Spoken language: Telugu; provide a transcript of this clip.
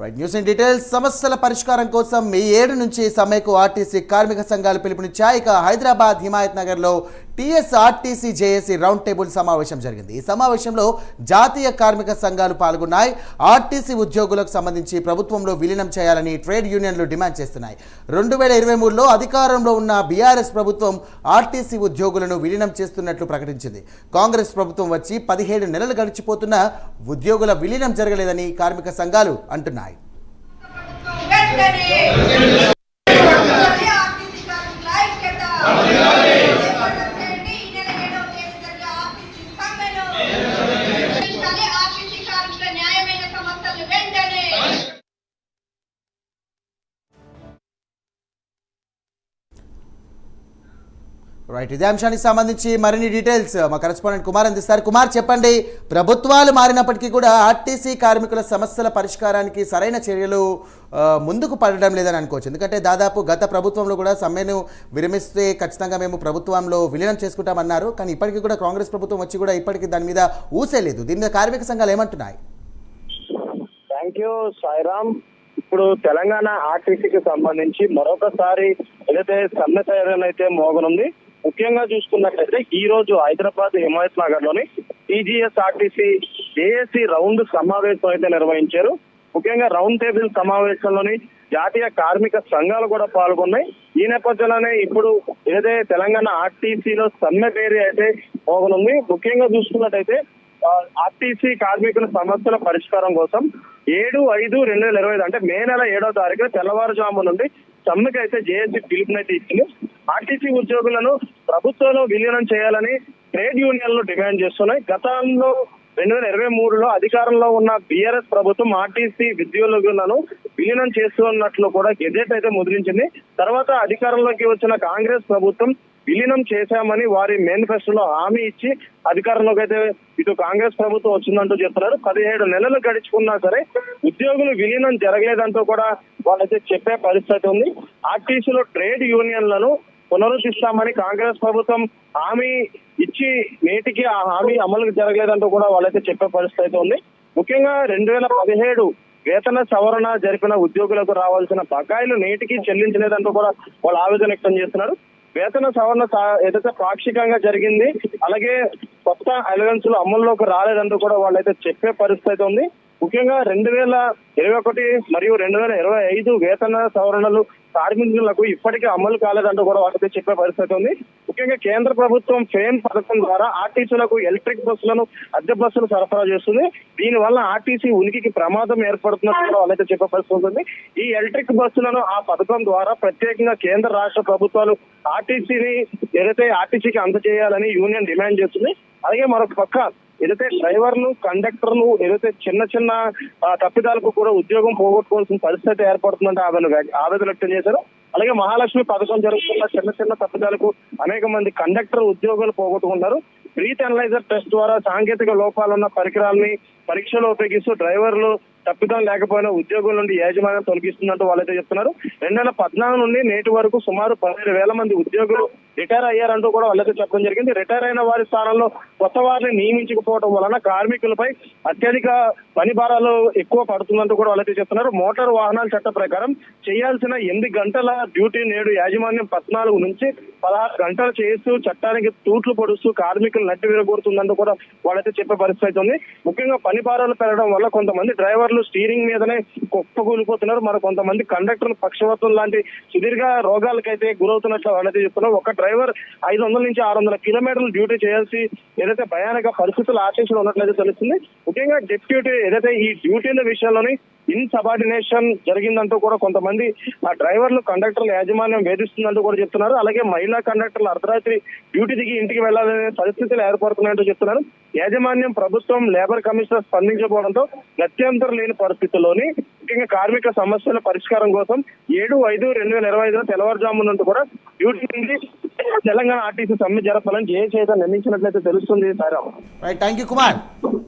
రైట్ న్యూస్ ఇన్ డీటెయిల్స్ సమస్యల పరిష్కారం కోసం మే ఏడు నుంచి సమ్మెకు ఆర్టీసీ కార్మిక సంఘాలు పిలుపునిచ్చాయి. ఇక హైదరాబాద్ హిమాయత్ నగర్లో టీఎస్ఆర్టీసీ జేఏసీ రౌండ్ టేబుల్ సమావేశం జరిగింది. ఈ సమావేశంలో జాతీయ కార్మిక సంఘాలు పాల్గొన్నాయి. ఆర్టీసీ ఉద్యోగులకు సంబంధించి ప్రభుత్వంలో విలీనం చేయాలని ట్రేడ్ యూనియన్లు డిమాండ్ చేస్తున్నాయి. రెండు వేల ఇరవై మూడులో అధికారంలో ఉన్న బీఆర్ఎస్ ప్రభుత్వం ఆర్టీసీ ఉద్యోగులను విలీనం చేస్తున్నట్లు ప్రకటించింది. కాంగ్రెస్ ప్రభుత్వం వచ్చి పదిహేడు నెలలు గడిచిపోతున్నా ఉద్యోగుల విలీనం జరగలేదని కార్మిక సంఘాలు అంటున్నాయి. రైట్ ఇదే అంశానికి సంబంధించి మరిన్ని డీటెయిల్స్ మా కరెస్పాండెంట్ కుమార్ అందిస్తారు. కుమార్ చెప్పండి ప్రభుత్వాలు మారినప్పటికీ కూడా ఆర్టీసీ కార్మికుల సమస్యల పరిష్కారానికి సరైన చర్యలు ముందుకు పడడం లేదని అనుకోవచ్చు. ఎందుకంటే దాదాపు గత ప్రభుత్వంలో కూడా సమ్మెను విరమిస్తే ఖచ్చితంగా మేము ప్రభుత్వంలో విలీనం చేసుకుంటామన్నారు. కానీ ఇప్పటికీ కూడా కాంగ్రెస్ ప్రభుత్వం వచ్చి కూడా ఇప్పటికీ దాని మీద ఊసే లేదు. దీని మీద కార్మిక సంఘాలు ఏమంటున్నాయి? Thank you Sairam. ఇప్పుడు తెలంగాణ ఆర్టీసీకి సంబంధించి మరొకసారి ఏదైతే సమ్మె అయితే మోగనుంది ముఖ్యంగా చూసుకున్నట్లయితే ఈ రోజు హైదరాబాద్ హిమాయత్ నగర్లోని టీజీఎస్ ఆర్టీసీ ఏఏసీ రౌండ్ సమావేశం అయితే నిర్వహించారు. ముఖ్యంగా రౌండ్ టేబుల్ సమావేశంలోని జాతీయ కార్మిక సంఘాలు కూడా పాల్గొన్నాయి. ఈ నేపథ్యంలోనే ఇప్పుడు ఏదైతే తెలంగాణ ఆర్టీసీలో సమ్మె పేరు అయితే పోగనుంది. ముఖ్యంగా చూసుకున్నట్టయితే ఆర్టీసీ కార్మికుల సమస్యల పరిష్కారం కోసం ఏడు ఐదు రెండు వేల ఇరవై ఐదు అంటే మే నెల ఏడో తారీఖు తెల్లవారుజాము నుండి సమ్మెకి అయితే జేఏసీ పిలుపునైతే ఇచ్చింది. ఆర్టీసీ ఉద్యోగులను ప్రభుత్వంలో విలీనం చేయాలని ట్రేడ్ యూనియన్లు డిమాండ్ చేస్తున్నాయి. గతంలో రెండు వేల ఇరవై మూడులో అధికారంలో ఉన్న బీఆర్ఎస్ ప్రభుత్వం ఆర్టీసీ ఉద్యోగులను విలీనం చేస్తున్నట్లు కూడా గెజెట్ అయితే ముద్రించింది. తర్వాత అధికారంలోకి వచ్చిన కాంగ్రెస్ ప్రభుత్వం విలీనం చేశామని వారి మేనిఫెస్టోలో హామీ ఇచ్చి అధికారంలోకి అయితే ఇటు కాంగ్రెస్ ప్రభుత్వం వచ్చిందంటూ చెప్తున్నారు. పదిహేడు నెలలు గడిచుకున్నా సరే ఉద్యోగులు విలీనం జరగలేదంటూ కూడా వాళ్ళైతే చెప్పే పరిస్థితి ఉంది. ఆర్టీసీలో ట్రేడ్ యూనియన్లను పునరుద్ధిస్తామని కాంగ్రెస్ ప్రభుత్వం హామీ ఇచ్చి నేటికి ఆ హామీ అమలు జరగలేదంటూ కూడా వాళ్ళైతే చెప్పే పరిస్థితి అయితే ఉంది. ముఖ్యంగా రెండు వేల పదిహేడు వేతన సవరణ జరిపిన ఉద్యోగులకు రావాల్సిన బకాయిలు నేటికి చెల్లించలేదంటూ కూడా వాళ్ళు ఆవేదన వ్యక్తం చేస్తున్నారు. వేతన సవరణ ఏదైతే పాక్షికంగా జరిగింది అలాగే కొత్త అలవెన్సులు అమల్లోకి రాలేదంటూ కూడా వాళ్ళైతే చెప్పే పరిస్థితి అయితే ఉంది. ముఖ్యంగా రెండు వేల ఇరవై ఒకటి మరియు రెండు వేల ఇరవై ఐదు వేతన సవరణలు కార్మికులకు ఇప్పటికీ అమలు కాలేదంటూ కూడా వాళ్ళైతే చెప్పే పరిస్థితి ఉంది. ముఖ్యంగా కేంద్ర ప్రభుత్వం ఫేమ్ పథకం ద్వారా ఆర్టీసీలకు ఎలక్ట్రిక్ బస్సులను అద్దె బస్సులు సరఫరా చేస్తుంది. దీని వల్ల ఆర్టీసీ ఉనికికి ప్రమాదం ఏర్పడుతున్నట్టు కూడా వాళ్ళైతే చెప్పే పరిస్థితి ఉంటుంది ఈ ఎలక్ట్రిక్ బస్సులను ఆ పథకం ద్వారా ప్రత్యేకంగా కేంద్ర రాష్ట్ర ప్రభుత్వాలు ఆర్టీసీని ఏదైతే ఆర్టీసీకి అందజేయాలని యూనియన్ డిమాండ్ చేస్తుంది అలాగే మరొక పక్క ఏదైతే డ్రైవర్లు కండక్టర్లు ఏదైతే చిన్న చిన్న తప్పిదాలకు కూడా ఉద్యోగం పోగొట్టుకోవాల్సిన పరిస్థితి ఏర్పడుతుందంటే ఆవేదన ఆవేదన వ్యక్తం చేశారు. అలాగే మహాలక్ష్మి పథకం జరుగుతున్న చిన్న చిన్న తప్పిదాలకు అనేక మంది కండక్టర్ ఉద్యోగాలు పోగొట్టుకుంటారు బ్రీత్ అనలైజర్ టెస్ట్ ద్వారా సాంకేతిక లోపాలున్న పరికరాల్ని పరీక్షలో ఉపయోగిస్తూ డ్రైవర్లు తప్పిదం లేకపోయినా ఉద్యోగుల నుండి యాజమాన్యం తొలగిస్తున్నట్టు వాళ్ళైతే చెప్తున్నారు. రెండు వేల పద్నాలుగు నుండి నేటి వరకు సుమారు పదిహేను వేల మంది ఉద్యోగులు రిటైర్ అయ్యారంటూ కూడా వాళ్ళైతే చెప్పడం జరిగింది. రిటైర్ అయిన వారి స్థానంలో కొత్త వారిని నియమించకపోవడం వలన కార్మికులపై అత్యధిక పని భారాలు ఎక్కువ పడుతుందంటూ కూడా వాళ్ళైతే చెప్తున్నారు. మోటార్ వాహనాల చట్ట ప్రకారం చేయాల్సిన ఎనిమిది గంటల డ్యూటీ నేడు యాజమాన్యం పద్నాలుగు నుంచి పదహారు గంటలు చేస్తూ చట్టానికి తూట్లు పొడుస్తూ కార్మికులు నట్టి విరగొడుతుందంటూ కూడా వాళ్ళైతే చెప్పే పరిస్థితి ఉంది. ముఖ్యంగా పని భారాలు పెరగడం వల్ల కొంతమంది డ్రైవర్లు స్టీరింగ్ మీదనే కుప్పకూలిపోతున్నారు. మరి కొంతమంది కండక్టర్లు పక్షవాతం లాంటి సుదీర్ఘ రోగాలకైతే గురవుతున్నట్లు వాళ్ళైతే చెప్తున్నారు. ఒక డ్రైవర్ ఐదు వందల నుంచి ఆరు వందల కిలోమీటర్లు డ్యూటీ చేయాల్సి ఏదైతే భయానక పరిస్థితులు ఆశించడం ఉన్నట్లయితే తెలుస్తుంది. ముఖ్యంగా డిప్యూటీ ఏదైతే ఈ డ్యూటీల విషయంలోని ఇన్ సబార్డినేషన్ జరిగిందంటూ కూడా కొంతమంది ఆ డ్రైవర్లు కండక్టర్ల యాజమాన్యం వేధిస్తుందంటూ కూడా చెప్తున్నారు. అలాగే మహిళా కండక్టర్లు అర్ధరాత్రి డ్యూటీ దిగి ఇంటికి వెళ్ళాలనే పరిస్థితులు ఏర్పడుతున్నాయంటూ చెప్తున్నారు. యాజమాన్యం ప్రభుత్వం లేబర్ కమిషనర్ స్పందించకపోవడంతో గత్యంతరం లేని పరిస్థితుల్లోని ముఖ్యంగా కార్మిక సమస్యల పరిష్కారం కోసం ఏడు ఐదు రెండు వేల ఇరవై ఐదులో తెల్లవారుజాము నుండి కూడా డ్యూటీ నుండి తెలంగాణ ఆర్టీసీ సమ్మె జరపాలని జేఏసీ అయితే నిర్ణయించినట్లయితే తెలుస్తుంది సారా థ్యాంక్ యూ కుమార్